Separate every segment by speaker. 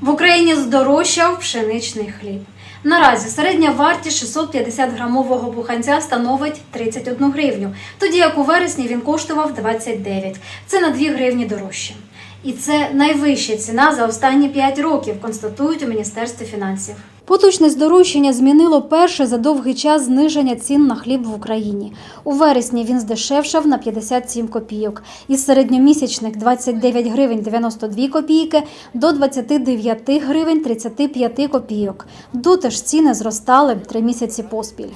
Speaker 1: В Україні здорожчав пшеничний хліб. Наразі середня вартість 650 грамового буханця становить 31 гривню, тоді як у вересні він коштував 29. Це на 2 гривні дорожче. І це найвища ціна за останні 5 років, констатують у Міністерстві фінансів. Поточне здорожчання змінило перше за довгий час зниження цін на хліб в Україні. У вересні він здешевшав на 57 копійок. Із середньомісячних 29 гривень 92 копійки до 29 гривень 35 копійок. Доти ж ціни зростали три місяці поспіль.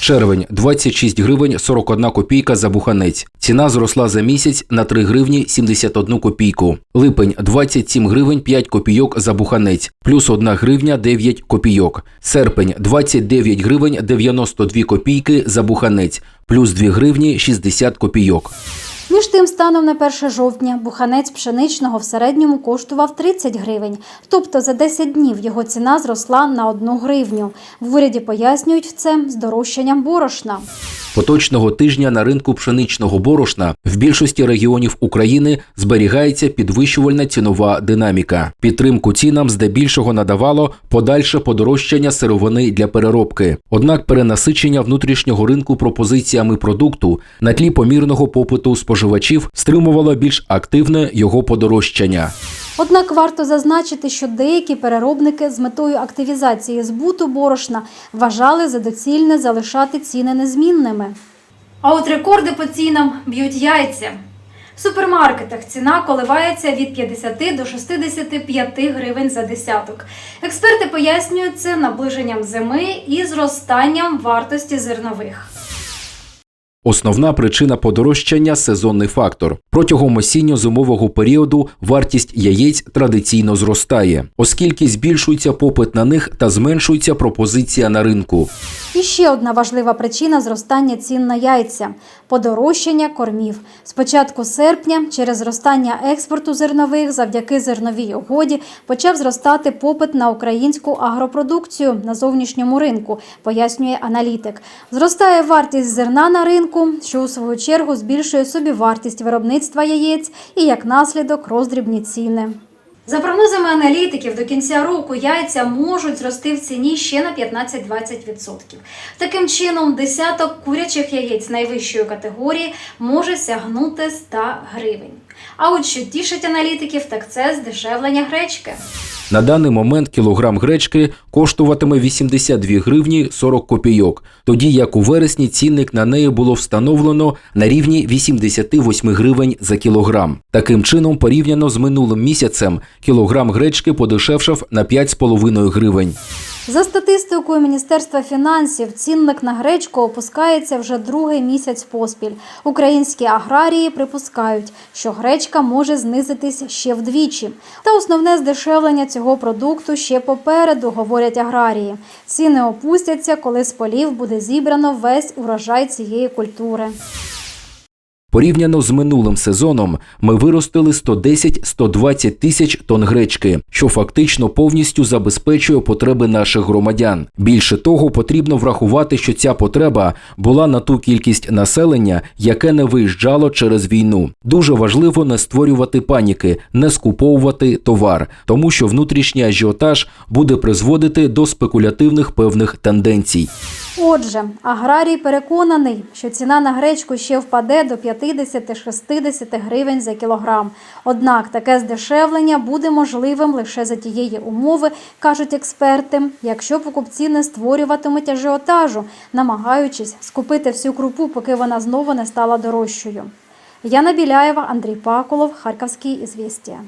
Speaker 2: Червень 26 гривень 41 копійка за буханець. Ціна зросла за місяць на 3 гривні 71 копійку. Липень 27 гривень 5 копійок за буханець, плюс 1 гривня 9 копійок. Серпень 29 гривень 92 копійки за буханець, плюс 2 гривні 60 копійок.
Speaker 1: Між тим, станом на 1 жовтня буханець пшеничного в середньому коштував 30 гривень. Тобто за 10 днів його ціна зросла на 1 гривню. В уряді пояснюють це здорожчанням борошна.
Speaker 2: Поточного тижня на ринку пшеничного борошна в більшості регіонів України зберігається підвищувальна цінова динаміка. Підтримку цінам здебільшого надавало подальше подорожчання сировини для переробки. Однак перенасичення внутрішнього ринку пропозиціями продукту на тлі помірного попиту споживачів стримувало більш активне його подорожчання.
Speaker 1: Однак варто зазначити, що деякі переробники з метою активізації збуту борошна вважали за доцільне залишати ціни незмінними. А от рекорди по цінам б'ють яйця. В супермаркетах ціна коливається від 50 до 65 гривень за десяток. Експерти пояснюють це наближенням зими і зростанням вартості зернових.
Speaker 2: Основна причина подорожчання сезонний фактор. Протягом осінньо-зимового періоду вартість яєць традиційно зростає, оскільки збільшується попит на них та зменшується пропозиція на ринку.
Speaker 1: І ще одна важлива причина зростання цін на яйця подорожчання кормів. З початку серпня, через зростання експорту зернових завдяки зерновій угоді, почав зростати попит на українську агропродукцію на зовнішньому ринку, пояснює аналітик. Зростає вартість зерна на ринку, що у свою чергу збільшує собівартість виробництва яєць і як наслідок роздрібні ціни. За прогнозами аналітиків, до кінця року яйця можуть зрости в ціні ще на 15-20%. Таким чином, десяток курячих яєць найвищої категорії може сягнути 100 гривень. А от що тішить аналітиків, так це здешевлення гречки.
Speaker 2: На даний момент кілограм гречки коштуватиме 82 гривні 40 копійок, тоді як у вересні цінник на неї було встановлено на рівні 88 гривень за кілограм. Таким чином, порівняно з минулим місяцем, кілограм гречки подешевшав на 5,5 гривень.
Speaker 1: За статистикою Міністерства фінансів, цінник на гречку опускається вже другий місяць поспіль. Українські аграрії припускають, що гречка може знизитись ще вдвічі. Та основне здешевлення цього продукту ще попереду, говорять аграрії. Ціни опустяться, коли з полів буде зібрано весь урожай цієї культури.
Speaker 2: Порівняно з минулим сезоном ми виростили 110-120 тисяч тонн гречки, що фактично повністю забезпечує потреби наших громадян. Більше того, потрібно врахувати, що ця потреба була на ту кількість населення, яке не виїжджало через війну. Дуже важливо не створювати паніки, не скуповувати товар, тому що внутрішній ажіотаж буде призводити до спекулятивних певних тенденцій.
Speaker 1: Отже, аграрій переконаний, що ціна на гречку ще впаде до 50-60 гривень за кілограм. Однак таке здешевлення буде можливим лише за тієї умови, кажуть експерти, якщо покупці не створюватимуть ажіотажу, намагаючись скупити всю крупу, поки вона знову не стала дорожчою. Яна Біляєва, Андрій Паколов, Харківські ізвістія.